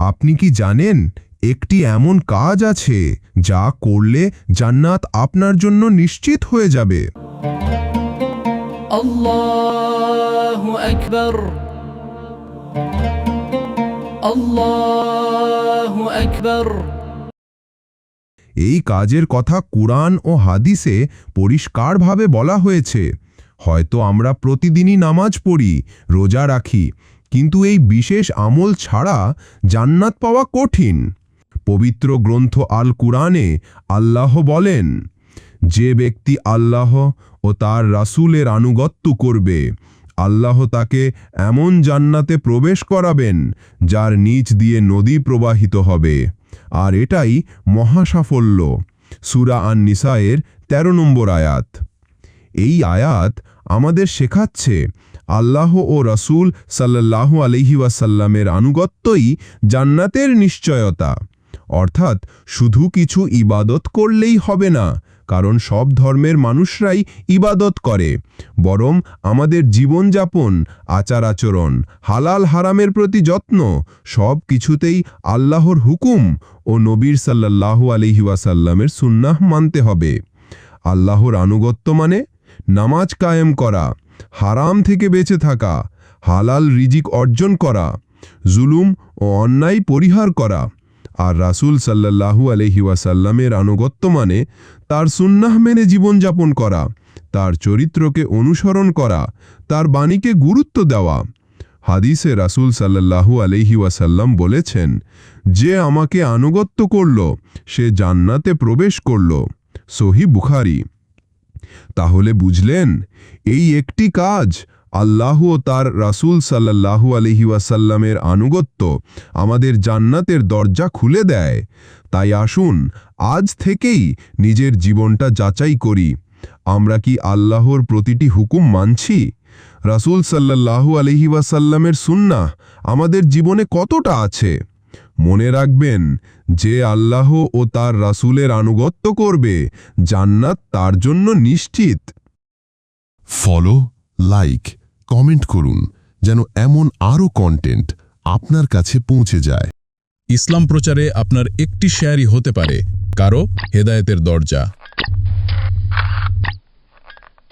আপনি কি জানেন একটি এমন কাজ আছে যা করলে জান্নাত আপনার জন্য নিশ্চিত হয়ে যাবে? এই কাজের কথা কুরআন ও হাদিসে পরিষ্কারভাবে বলা হয়েছে। হয়তো আমরা প্রতিদিনই নামাজ পড়ি রোজা রাখি কিন্তু এই বিশেষ আমল ছাড়া জান্নাত পাওয়া কঠিন। পবিত্র গ্রন্থ আল কুরআনে আল্লাহ বলেন, যে ব্যক্তি আল্লাহ ও তার রাসূলের আনুগত্য করবে, আল্লাহ তাকে এমন জান্নাতে প্রবেশ করাবেন যার নিচ দিয়ে নদী প্রবাহিত হবে। আর এটাই মহাসাফল্য। সুরা আন নিসায়ের ১৩ নম্বর আয়াত। এই আয়াত আমাদের শেখাচ্ছে আল্লাহ ও রসুল সাল্লাল্লাহু আলহি ওয়াসাল্লামের আনুগত্যই জান্নাতের নিশ্চয়তা। অর্থাৎ শুধু কিছু ইবাদত করলেই হবে না, কারণ সব ধর্মের মানুষরাই ইবাদত করে। বরং আমাদের জীবনযাপন আচার আচরণ হালাল হারামের প্রতি যত্ন, সব কিছুতেই আল্লাহর হুকুম ও নবীর সাল্লাল্লাহু আলহি ওয়াসাল্লামের সুন্নাহ মানতে হবে। আল্লাহর আনুগত্য মানে নামাজ কায়েম করা। হারাম থেকে বেঁচে থাকা, হালাল রিজিক অর্জন করা, জুলুম ও অন্যায় পরিহার করা। আর রাসূল সাল্লাল্লাহু আলহি ওয়াসাল্লামের আনুগত্য মানে তার সুন্নাহ মেনে জীবনযাপন করা, তার চরিত্রকে অনুসরণ করা, তার বাণীকে গুরুত্ব দেওয়া। হাদিসে রাসূল সাল্লাল্লাহু আলহি ওয়াসাল্লাম বলেছেন, যে আমাকে আনুগত্য করল, সে জান্নাতে প্রবেশ করল। সহি বুখারি। তাহলে বুঝলেন, এই একটি কাজ আল্লাহ ও তার রাসূল সাল্লাল্লাহু আলহি ওয়াসাল্লামের আনুগত্য আমাদের জান্নাতের দরজা খুলে দেয়। তাই আসুন, আজ থেকেই নিজের জীবনটা যাচাই করি। আমরা কি আল্লাহর প্রতিটি হুকুম মানছি? রাসূল সাল্লাল্লাহু আলহি ওয়াসাল্লামের সুন্নাহ আমাদের জীবনে কতটা আছে? মনে রাখবেন যে আল্লাহ ও তার রাসুলের আনুগত্য করবে, জান্নাত তার জন্য নিশ্চিত। ফলো, লাইক, কমেন্ট করুন যেন এমন আরও কন্টেন্ট আপনার কাছে পৌঁছে যায়। ইসলাম প্রচারে আপনার একটি শেয়ারই হতে পারে, কারও হেদায়েতের দরজা।